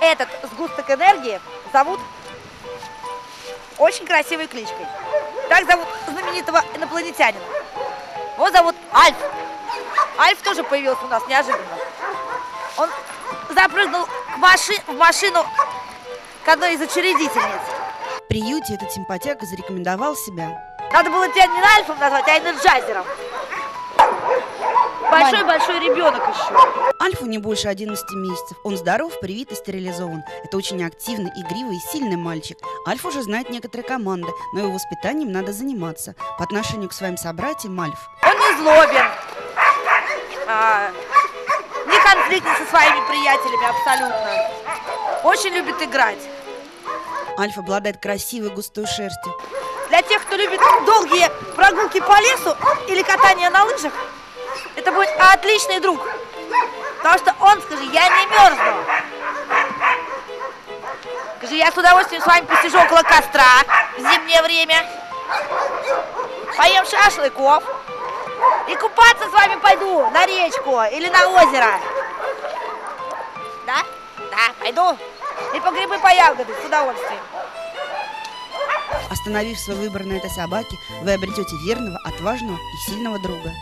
этот сгусток энергии зовут очень красивой кличкой. Так зовут знаменитого инопланетянина. Его зовут Альф. Альф тоже появился у нас неожиданно. Он запрыгнул к маши- в машину к одной из учредительниц. В приюте этот симпатяга зарекомендовал себя. Надо было тебя не Альфом назвать, а энерджайзером. Большой-большой ребенок еще. Альфу не больше 11 месяцев. Он здоров, привит и стерилизован. Это очень активный, игривый и сильный мальчик. Альф уже знает некоторые команды, но его воспитанием надо заниматься. По отношению к своим собратьям Альф Он не злобен, а, не конфликтен со своими приятелями абсолютно. Очень любит играть. Альф обладает красивой густой шерстью. Для тех, кто любит долгие прогулки по лесу или катание на лыжах, это будет отличный друг. Потому что он, скажи, я не мерзну. Скажи, я с удовольствием с вами посижу около костра в зимнее время. Поем шашлыков. И купаться с вами пойду на речку или на озеро. Да? Да, пойду. И по грибы, по ягоды с удовольствием. Остановив свой выбор на этой собаке, вы обретете верного, отважного и сильного друга.